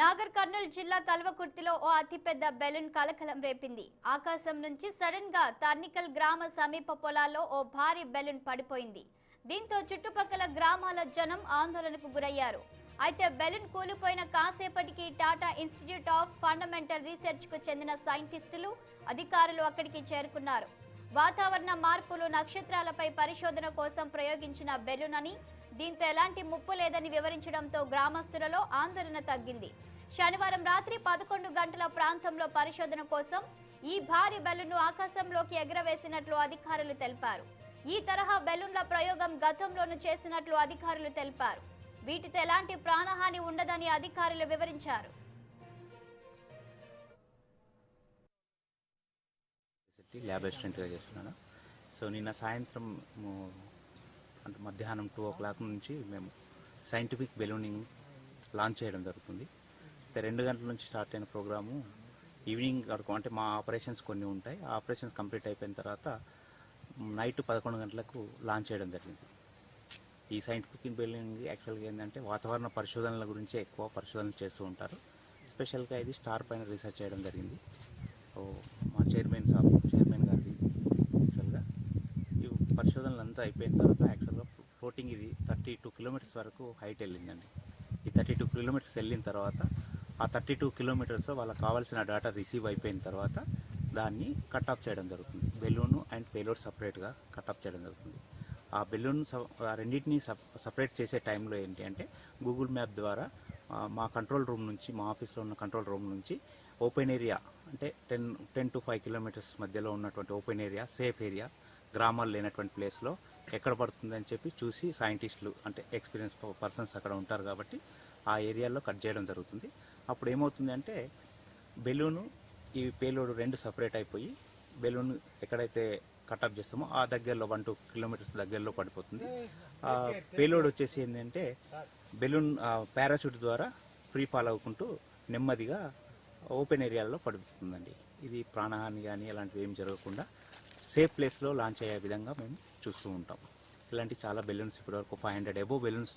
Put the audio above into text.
నాగర్ కర్నూలు జిల్లా కల్వకుర్తిలో ఓ అతిపెద్ద బెలూన్ కలకలం రేపింది. ఆకాశం నుంచి సడన్గా తర్నికల్ గ్రామ సమీప పొలాల్లో ఓ భారీ బెలూన్ పడిపోయింది. దీంతో చుట్టుపక్కల గ్రామాల జనం ఆందోళనకు గురయ్యారు. అయితే బెలూన్ కూలిపోయిన కాసేపటికి టాటా ఇన్స్టిట్యూట్ ఆఫ్ ఫండమెంటల్ రీసెర్చ్కు చెందిన సైంటిస్టులు అధికారులు అక్కడికి చేరుకున్నారు. వాతావరణ మార్పులు నక్షత్రాలపై పరిశోధన కోసం ప్రయోగించిన బెలూన్ అని దీంతో ఎలాంటి ముప్పు లేదని వివరించడంతో గ్రామస్తులలో ఆందోళన తగ్గింది. శనివారం రాత్రి పదకొండు గంటల ప్రాంతంలో పరిశోధన కోసం ఈ భారీ బెలూన్ను ఆకాశంలోకి ఎగరవేసినట్లు అధికారులు తెలిపారు. ఈ తరహా బెలూన్ల ప్రయోగం గతంలోనూ చేసినట్లు అధికారులు తెలిపారు. వీటితో ఎలాంటి ప్రాణహాని ఉండదని అధికారులు వివరించారు. ల్యాబ్ అసిస్టెంట్గా చేస్తున్నాను. సో నిన్న సాయంత్రం అంటే మధ్యాహ్నం టూ ఓ క్లాక్ నుంచి మేము సైంటిఫిక్ బెలూనింగ్ లాంచ్ చేయడం జరుగుతుంది. అయితే రెండు గంటల నుంచి స్టార్ట్ అయిన ప్రోగ్రాము ఈవినింగ్ వరకు అంటే మా ఆపరేషన్స్ కొన్ని ఉంటాయి. ఆ ఆపరేషన్స్ కంప్లీట్ అయిపోయిన తర్వాత నైట్ పదకొండు గంటలకు లాంచ్ చేయడం జరిగింది. ఈ సైంటిఫిక్ బిల్డింగ్ యాక్చువల్గా ఏంటంటే వాతావరణ పరిశోధనల గురించి ఎక్కువ పరిశోధనలు చేస్తూ ఉంటారు. స్పెషల్గా ఇది స్టార్ పైన రీసెర్చ్ చేయడం జరిగింది. ఓ మా చైర్మన్ సాబ్ చైర్మన్ గారి అంతా అయిపోయిన తర్వాత యాక్చువల్గా ఫ్లోటింగ్ ఇది థర్టీ టూ కిలోమీటర్స్ వరకు హైట్ వెళ్ళిందండి. ఈ థర్టీ టూ కిలోమీటర్స్ వెళ్ళిన తర్వాత ఆ థర్టీ టూ కిలోమీటర్స్లో వాళ్ళకి కావాల్సిన డేటా రిసీవ్ అయిపోయిన తర్వాత దాన్ని కట్ ఆఫ్ చేయడం జరుగుతుంది. బెలూన్ అండ్ పేలోడ్ సపరేట్గా కట్ ఆఫ్ చేయడం జరుగుతుంది. ఆ బెలూన్ స- రెండింటిని సప్ సపరేట్ చేసే టైంలో ఏంటి అంటే గూగుల్ మ్యాప్ ద్వారా మా కంట్రోల్ రూమ్ నుంచి మా ఆఫీస్లో ఉన్న కంట్రోల్ రూమ్ నుంచి ఓపెన్ ఏరియా అంటే ten ten to five kilometres మధ్యలో ఉన్నటువంటి ఓపెన్ ఏరియా సేఫ్ ఏరియా గ్రామాలు లేనటువంటి ప్లేస్లో ఎక్కడ పడుతుందని చెప్పి చూసి సైంటిస్టులు అంటే ఎక్స్పీరియన్స్ పర్సన్స్ అక్కడ ఉంటారు కాబట్టి ఆ ఏరియాలో కట్ చేయడం జరుగుతుంది. అప్పుడు ఏమవుతుంది అంటే బెలూను ఈ పేలోడు రెండు సపరేట్ అయిపోయి బెలూన్ ఎక్కడైతే కట్అప్ చేస్తామో ఆ దగ్గరలో వన్ టూ కిలోమీటర్స్ దగ్గరలో పడిపోతుంది. ఆ పేలోడ్ వచ్చేసి ఏంటంటే బెలూన్ పారాచూట్ ద్వారా ఫ్రీ ఫాల్ అవ్వుకుంటూ నెమ్మదిగా ఓపెన్ ఏరియాలో పడిపోతుందండి ఇది ప్రాణహాని కానీ అలాంటివి ఏం జరగకుండా సేఫ్ ప్లేస్లో లాంచ్ అయ్యే విధంగా మేము చూస్తూ ఉంటాం. ఇలాంటి చాలా బెలూన్స్ ఇప్పటివరకు ఫైవ్ హండ్రెడ్ అబోవ్ బెలూన్స్